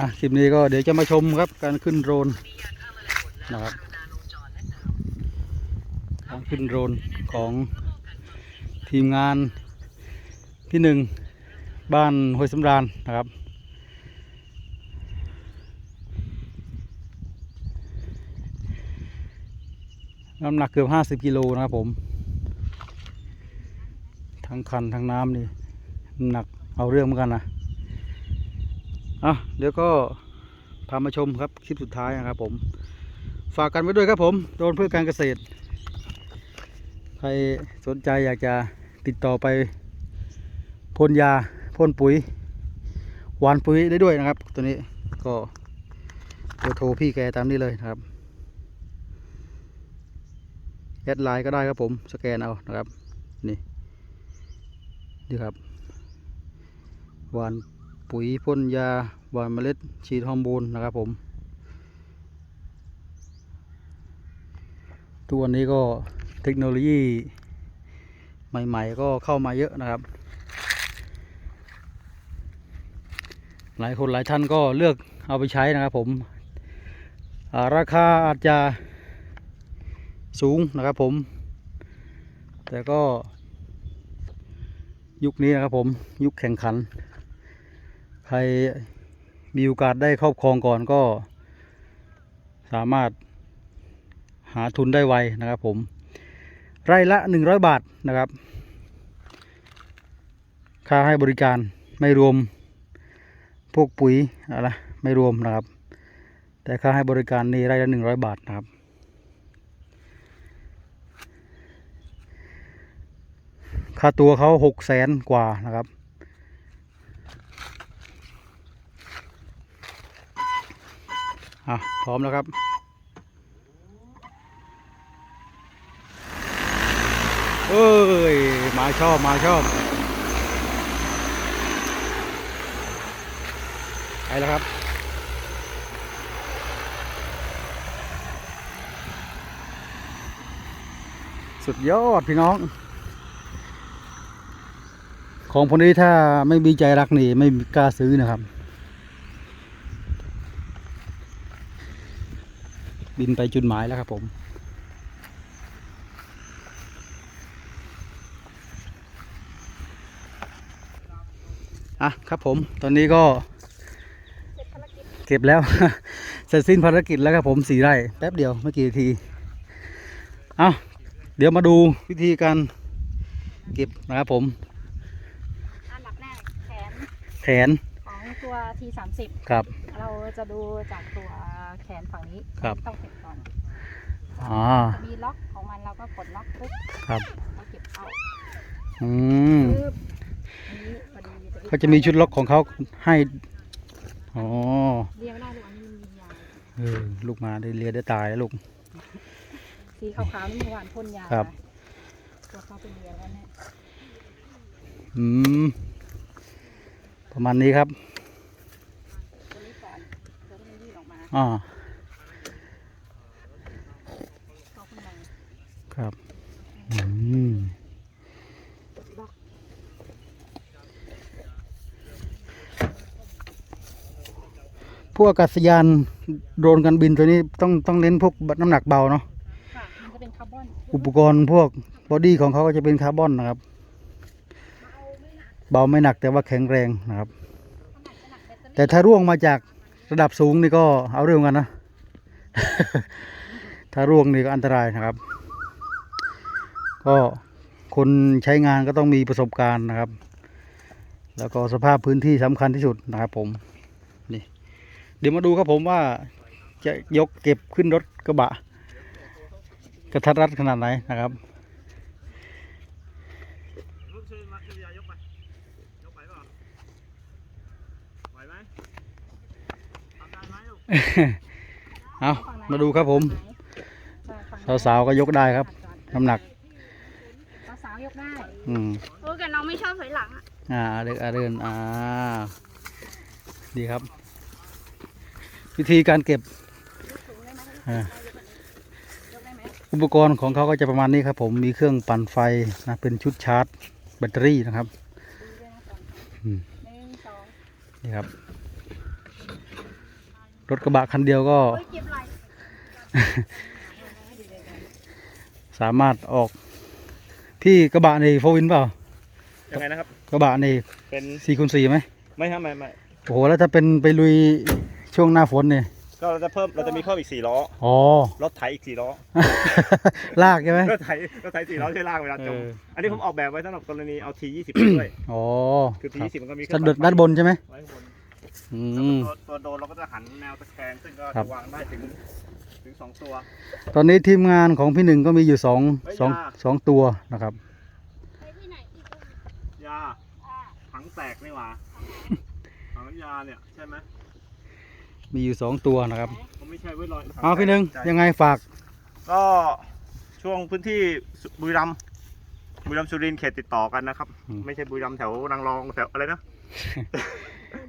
อะคลิปนี้ก็เดี๋ยวจะมาชมครับการขึ้นโดรนนะครับการขึ้นโดรนของทีมงานที่หนึ่งบ้านห้วยสำราญนะครับน้ำหนักเกือบห้าสิบ50กิโลนะครับผม ทั้งคันทั้งน้ำนี่น้ำหนักเอาเรื่องเหมือนกันนะ อะเดี๋ยวก็พามาชมครับคลิปสุดท้ายนะครับผม ฝากกันไว้ด้วยครับผมโดนเพื่อการเกษตร ใครสนใจอยากจะติดต่อไปพ่นยาพ่นปุ๋ยหวานปุ๋ยได้ด้วยนะครับ ตัวนี้ก็เดี๋ยวโทรพี่แกตามนี้เลยนะครับแอดไลน์ก็ได้ครับผมสแกนเอานะครับนี่นี่ครับหวาน ปุ๋ยพ่นยาหว่านเมล็ดฉีดฮอร์โมนนะครับผมทุกวันนี้ก็เทคโนโลยีใหม่ ๆ ก็เข้ามาเยอะนะครับ หลายคนหลายท่านก็เลือกเอาไปใช้นะครับผมาราคาอาจจะสูงนะครับผม แต่ก็ยุคนี้นะครับผมยุคแข่งขัน ใครมีโอกาสได้ครอบครองก่อนก็ สามารถหาทุนได้ไวนะครับผม ไร่ละ 100 บาทนะครับ ค่าให้บริการไม่รวมพวกปุ๋ยอะไรไม่รวมนะครับ แต่ค่าให้บริการนี่ไร่ละ 100 บาทนะครับค่าตัวเขา6แสนกว่านะครับ อะพร้อมแล้วครับเอ้ยมาชอบมาชอบไปแล้วครับสุดยอดพี่น้อง ของพวกนี้ถ้าไม่มีใจรักนี่ไม่กล้าซื้อนะครับ บินไปจุดหมายแล้วครับผม อะครับผม ตอนนี้ก็ เก็บแล้ว เสร็จสิ้นภารกิจแล้วครับผมสี่ไร่แป๊บเดียวไม่กี่นาทีเอาเดี๋ยวมาดูวิธีการเก็บนะครับผม อันดับแรกแขน แขนของ ตัว T30 ครับ เราจะดูจากตัวแขนฝั่งนี้ครับ ต้องเก็บก่อนอ๋อจะมีล็อกของมันเราก็กดล็อกปุ๊บครับเราเก็บเอาอืมปึ๊บอันนี้พอดีเขาจะมีชุดล็อกของเขาให้อ๋อเรียงไม่ได้ลูกอันนี้มันมียางเออลูกมาได้เรียนได้ตายแล้วลูก สีขาวๆนี่เมื่อวานพ่นยาครับ ตัวเขาเป็นเรียงแล้วเนี่ย อืม ประมาณนี้ครับ ตัวนี้ก่อนตัวที่มันยื่น ออกมาอ่าเข้าข้างในครับอืมล็อกพวกอากาศยานโดรนกันบินตัวนี้ต้องต้องเน้นพวกน้ำหนักเบาเนาะค่ะมันจะเป็นคาร์บอนอุปกรณ์พวกบอดี้ของเขาก็จะเป็นคาร์บอนนะครับ เบาไม่หนักแต่ว่าแข็งแรงนะครับ แต่ถ้าร่วงมาจาก ระดับสูงนี่ก็เอาเรื่องกันนะ ถ้าร่วงนี่ก็อันตรายนะครับ ก็คนใช้งานก็ต้องมีประสบการณ์นะครับ แล้วก็สภาพพื้นที่สำคัญที่สุดนะครับผมนี่เดี๋ยวมาดูครับผมว่าจะยกเก็บขึ้นรถกระบะ กระทัดรัดขนาดไหนนะครับ ลูกช่วยมาช่วยยายกไป ยกไปเปล่าไหวไหมทำได้ไหมลูก เอามาดูครับผมใช่ฝั่งไหนสาวๆก็ยกได้ครับน้ำหนัก สาวๆยกได้อืมโอ้แต่น้องไม่ชอบถอยหลังอะอ่าเดินอ่าเดินอ่าดีครับ วิธีการเก็บสูงได้ไหมอ่ายกได้ไหมอุปกรณ์ของเขาก็จะประมาณนี้ครับผมมีเครื่องปั่นไฟนะเป็นชุดชาร์จแบตเตอรี่นะครับดูด้วยนะก่อนอืมหนึ่งสองนี่ครับ รถกระบะคันเดียวก็เฮ้ยเก็บไรสามารถออกที่กระบะในโฟวินเปล่ายังไงนะครับ กระบะในเป็นสี่คูณสี่ไหมไม่ครับไม่ไม่โอ้โหแล้วถ้าเป็นไปลุยช่วงหน้าฝนเนี่ยก็เราจะเพิ่มเราจะมีเพิ่มอีกสี่ล้ออ๋อรถไถอีกสี่ล้อลากใช่ไหมรถไถรถไถสี่ล้อช่วยลากเวลาจมเอออันนี้ผมออกแบบไว้สำหรับกรณีเอาทียี่สิบด้วยอ๋อคือทีครับยี่สิบมันก็มีเคด้ารื่นองด้านบนใช่ไหมไว้ข้างบน อืแล้วมตัวตัวโดรนเราก็จะหันแนวตะแคงซึ่งก็ครัจะบวางได้ถึงถึงสองตัว ตอนนี้ทีมงานของพี่หนึ่งก็มีอยู่สองเฮ้ยสองยาสองตัวนะครับ ไปที่ไหนอีกยาถังแตกนี่หว่าถังน้ำยาเนี่ยใช่ไหมมีอยู่สองตัวนะครับผมไม่ใช่ไว้ลอยเอาพี่หนึ่งยังไงฝาก ก็ช่วงพื้นที่สุบุรีรัมย์บุรีรัมย์สุรินทร์เขตติดต่อกันนะครับ อืม ไม่ใช่บุรีรัมย์แถวนางรองแถวอะไรนะ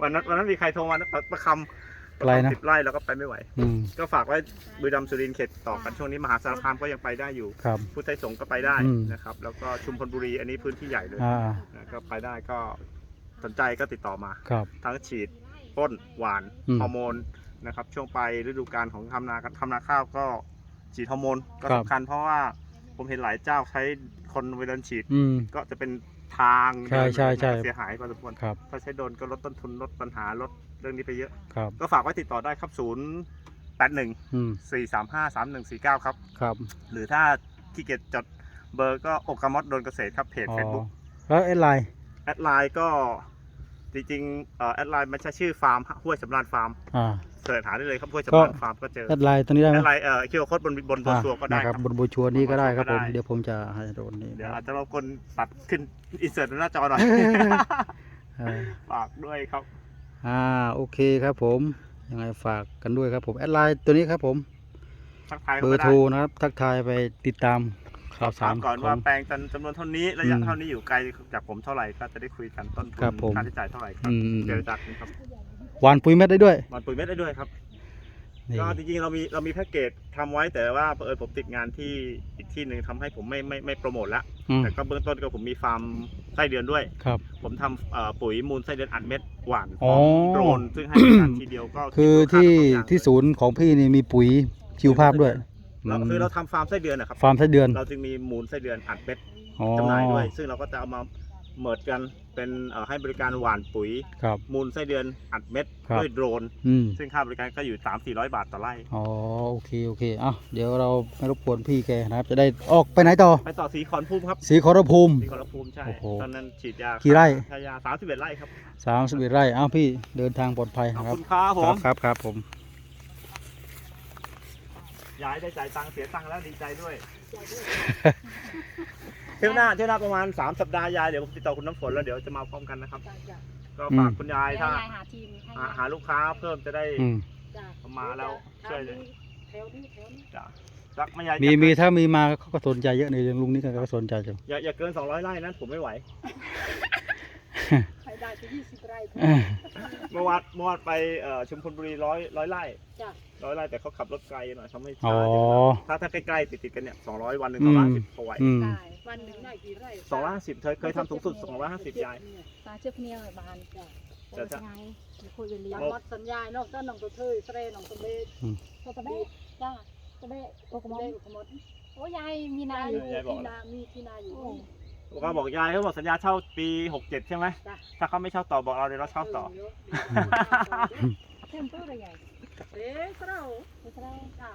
วันนั้นวันนั้นมีใครโทรมานะประประคำไกลนะสิบไร่เราก็ไปไม่ไหว อืมก็ฝากไว้บุรีรัมย์สุรินทร์เขตต่อกันช่วงนี้มหาสารคามก็ยังไปได้อยู่ ครับ พุทธไทยสงฆ์ก็ไปได้อืม นะครับ แล้วก็ชุมพลบุรีอันนี้พื้นที่ใหญ่เลยอ่านะก็ไปได้ก็สนใจก็ติดต่อมา ครับ ทั้งฉีดพ่นหวานอืมฮอร์โมนนะครับ ช่วงปลายฤดูกาลของทำนาทำนาข้าวก็ฉีดฮอร์โมนก็ครับ สำคัญเพราะว่าผมเห็นหลายเจ้าใช้คนเวลาฉีด อืม ก็จะเป็น ทางใช่ใช่ใช่เสียหายพอสมควรครับ ถ้าใช้โดรนก็ลดต้นทุนลดปัญหาลดเรื่องนี้ไปเยอะ ครับก็ฝากไว้ติดต่อได้ครับศูนย์แปดหนึ่งอืมสี่สามห้าสามหนึ่งสี่เก้าครับ ครับหรือถ้าขี้เกียจจดเบอร์ก็โอกามอดโดนเกษตรครับเพจอ๋อเฟซบุ๊กแล้วไอ้ไลน์แอดไลน์ก็จริงๆเอ่อแอดไลน์มันใช้ชื่อฟาร์มห้วยสำราญฟาร์ม อ่าเสิร์ชหาได้เลยครับห้วยสำราญฟาร์มก็เจอแอดไลน์ตัวนี้ได้ไหแอมดไลน์เอ่อคิวโคดบนบนบนตัวก็ได้อ่าคนะรับบนโบชัวร์นี้ก็ได้ครับผมก็ได้เดี๋ยวผมจะให้โดนนี่เดี๋ยวอาจจะรบกวนตัดขึ้นอินเสิร์ตหน้าจอหน่อยเออฝากด้วยครับ อ่าโอเคครับผมยังไงฝากกันด้วยครับผมแอดไลน์ตัวนี้ครับผมทักทายเบเขาอก็ร์ได้โทรนะครับทักทายไปติดตามข่าวสารถามก่อนขว่าองแปลงจำจำนวนเท่านี้ระยะอืมเท่านี้อยู่ไกลจากผมเท่าไหร่ก็จะได้คุยกันต้นทุนครับผมค่าใช้จ่ายเท่าไหร่ครับอืมเจรจากันครับ หวานปุ๋ยเม็ดได้ด้วยมันปุ๋ยเม็ดได้ด้วยครับนี่ก็จริงๆเรามีเรามีแพ็กเกจทำไว้แต่ว่าเผอิญผมติดงานที่อีกที่หนึ่งทำให้ผมไม่ไม่ไม่โปรโมทละอืมแต่ก็เบื้องต้นก็ผมมีฟาร์มไส้เดือนด้วยครับ ผมทำเอ่อปุ๋ยมูลไส้เดือนอัดเม็ดหวานพอ๋ร้ออมโดรนซึ่งให้บริการทีเดียวก็คือดที่ราคาทุกอย่างที่ศูนย์ของพี่นี่มีปุ๋ยชีวภาพด้วยเราอืมคือเราทำฟาร์มไส้เดือนนะครับฟาร์มไส้เดือนเราจึงมีมูลไส้เดือนอัดเม็ดอ๋อจำหน่ายด้วย ซึ่งเราก็จะเอามา เมิดกันเป็นเอ่อให้บริการหวานปุ๋ย ครับ มูลไส้เดือนอัดเม็ดครับ ด้วยโดรน อืม ซึ่งค่าบริการก็อยู่ 3 4 0 0 บาทต่อไร่ อ๋อโอเคโอเคอะเดี๋ยวเราไม่รบกวนพี่แกนะครับ จะได้ออกไปไหนต่อไปต่อสีขอนภูมิครับสีขอรภูมิ สีขอนภูมิใช่โอ้โหตอนนั้นฉีดยากี่ไร่ชายาสามสิบเอ็ดไร่ครับสามสิบเอ็ดไร่อ้าวพี่เดินทางปลอดภัยขอบนะครับคุณครับผครับมครับครับผมยายได้จ่ายตังค์เสียตังค์แล้วดีใจด้วย เที่ยวหน้าเที่ยวหน้าประมาณ 3 สัปดาห์ยายเดี๋ยวผมติดต่อคุณน้ำฝนแล้วเดี๋ยวจะมาพร้อมกันนะครับ จ้ะจ้ะก็ฝากคุณยายให้ถ้ายายหาทีมให้หาหาลูกค้าเพิ่มจะได้ อืมจ้ะมาแล้วช่วยเลย แถวนี้แถวนี้จ้ะรักไม่ยายมีอย่ามีเกินถ้ามีมาเขาก็สนใจเยอะในเรื่องลุงนี่ก็สนใจจัง อย่าอย่าเกิน200ไร่นั้นผมไม่ไหวใคร ได้จะยี่สิบไร่เออเมื่อวานเมื่อวานไปเอ่อชุมพลบุรีร้อยร้อยไร่จ้ะร้อยไร่แต่เขาขับรถไกลหน่อยทำให้อ๋ช้าอถ้าถ้าใกล้ๆติดๆกันเนี่ยสองร้อยวันหนึ่งอืสองมร้อยสิบพอไหวอืม ได้วันหนึ่งได้กี่ไร่สองร้อยห้าสิบเคยเคยทำสูงสุดสองร้อยห้าสิบยาย ตาเชือกเนี่ยบานจ้ะจะจะไงคุยไปเรียนวัดสัญญาเนาะก็น้องตัวเธอเสรน้องตัวเบสอืมตัวตะเบสจ้ะตะเบสตัวกระมอนกระมอนโอ้ยายมีนาอยู่ยายบอก ที่นามีที่นาอยู่ ก็บอกยายเขาบอกสัญญาเช่าปีหกเจ็ดใช่ไหมจ้ะ ถ้าเขาไม่เช่าต่อบอกเราเดี๋ยวเราเช่าต่อเท่มตัวอะไรใหญ่เอ๊ะเราเราจ้ะ